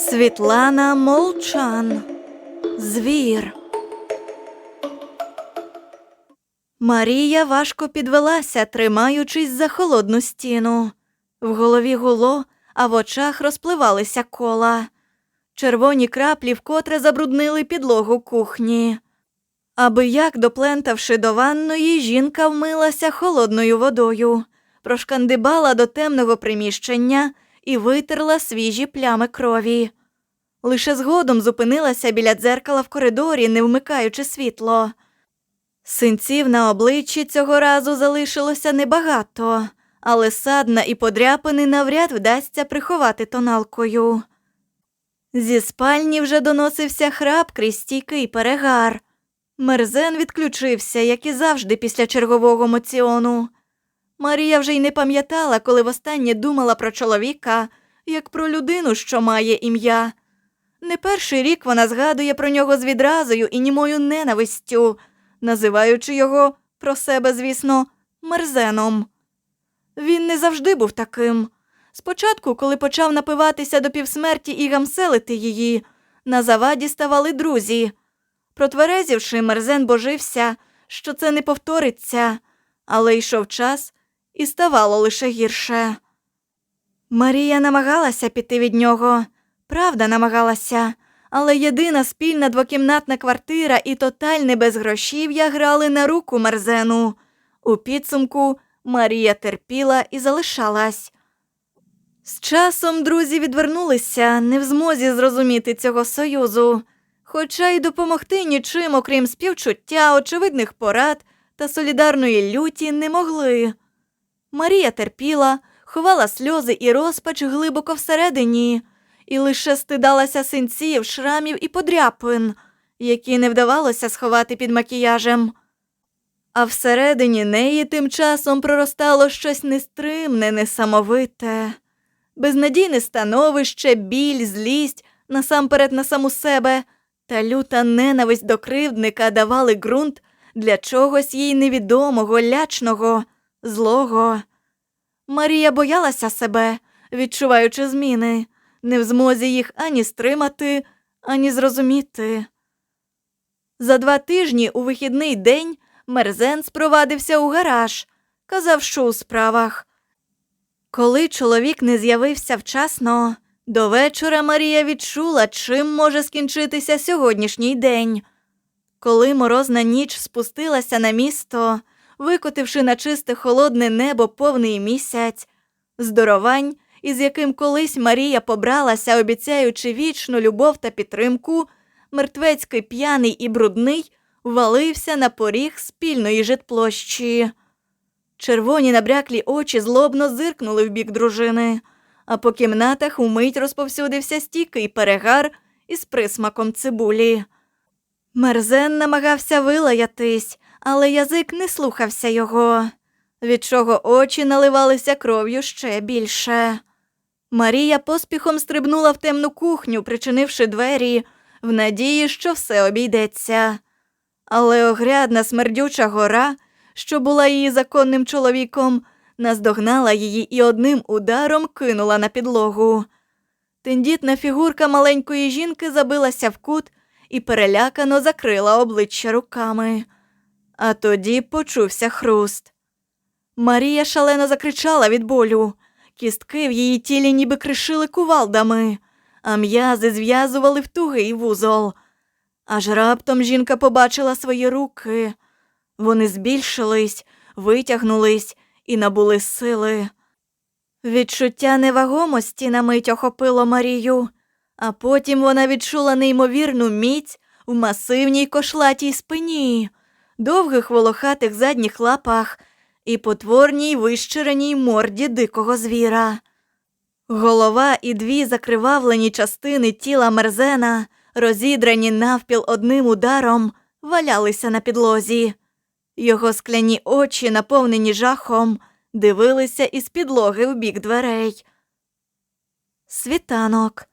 Світлана Молчан. Звір. Марія важко підвелася, тримаючись за холодну стіну. В голові гуло, а в очах розпливалися кола. Червоні краплі вкотре забруднили підлогу кухні. Аби як доплентавши до ванної, жінка вмилася холодною водою, прошкандибала до темного приміщення і витерла свіжі плями крові. Лише згодом зупинилася біля дзеркала в коридорі, не вмикаючи світло. Синців на обличчі цього разу залишилося небагато, але садна і подряпини навряд вдасться приховати тоналкою. Зі спальні вже доносився храп крізь стійкий перегар. Мерзен відключився, як і завжди після чергового моціону. Марія вже й не пам'ятала, коли востаннє думала про чоловіка, як про людину, що має ім'я. Не перший рік вона згадує про нього з відразою і німою ненавистю, називаючи його про себе, звісно, мерзеном. Він не завжди був таким. Спочатку, коли почав напиватися до півсмерті і гамселити її, на заваді ставали друзі. Протверезівши, мерзен божився, що це не повториться, але йшов час і ставало лише гірше. Марія намагалася піти від нього, правда намагалася, але єдина спільна двокімнатна квартира і тотальне безгрошів'я грали на руку мерзену. У підсумку Марія терпіла і залишалась. З часом друзі відвернулися, не в змозі зрозуміти цього союзу, хоча й допомогти нічим, окрім співчуття, очевидних порад та солідарної люті, не могли. Марія терпіла, ховала сльози і розпач глибоко всередині, і лише стидалася синців, шрамів і подряпин, які не вдавалося сховати під макіяжем. А всередині неї тим часом проростало щось нестримне, несамовите, безнадійне становище, біль, злість, насамперед на саму себе, та люта ненависть до кривдника давали ґрунт для чогось їй невідомого, лячного, злого. Марія боялася себе, відчуваючи зміни, не в змозі їх ані стримати, ані зрозуміти. За два тижні у вихідний день Мерзен спровадився у гараж, казав, що у справах. Коли чоловік не з'явився вчасно, до вечора Марія відчула, чим може скінчитися сьогоднішній день. Коли морозна ніч спустилася на місто, викотивши на чисте холодне небо повний місяць, здоровань, із яким колись Марія побралася, обіцяючи вічну любов та підтримку, мертвецький п'яний і брудний валився на поріг спільної житплощі. Червоні набряклі очі злобно зиркнули в бік дружини, а по кімнатах умить розповсюдився стійкий перегар із присмаком цибулі. Мерзен намагався вилаятись, але язик не слухався його, від чого очі наливалися кров'ю ще більше. Марія поспіхом стрибнула в темну кухню, причинивши двері, в надії, що все обійдеться. Але огрядна смердюча гора, що була її законним чоловіком, наздогнала її і одним ударом кинула на підлогу. Тендітна фігурка маленької жінки забилася в кут і перелякано закрила обличчя руками. А тоді почувся хруст. Марія шалено закричала від болю. Кістки в її тілі ніби кришили кувалдами, а м'язи зв'язували в тугий вузол. Аж раптом жінка побачила свої руки. Вони збільшились, витягнулись і набули сили. Відчуття невагомості на мить охопило Марію, а потім вона відчула неймовірну міць в масивній кошлатій спині, довгих волохатих задніх лапах і потворній вищереній морді дикого звіра. Голова і дві закривавлені частини тіла мерзена, розідрані навпіл одним ударом, валялися на підлозі. Його скляні очі, наповнені жахом, дивилися із підлоги в бік дверей. Світанок.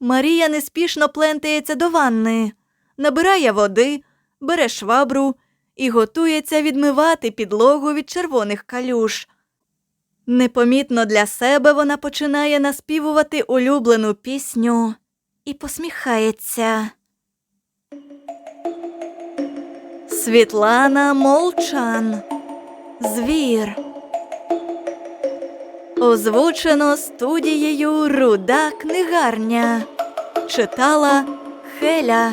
Марія неспішно плентається до ванни, набирає води, бере швабру і готується відмивати підлогу від червоних калюш. Непомітно для себе вона починає наспівувати улюблену пісню і посміхається. Світлана Молчан. Звір. Озвучено студією Руда книгарня. Читала Хеля.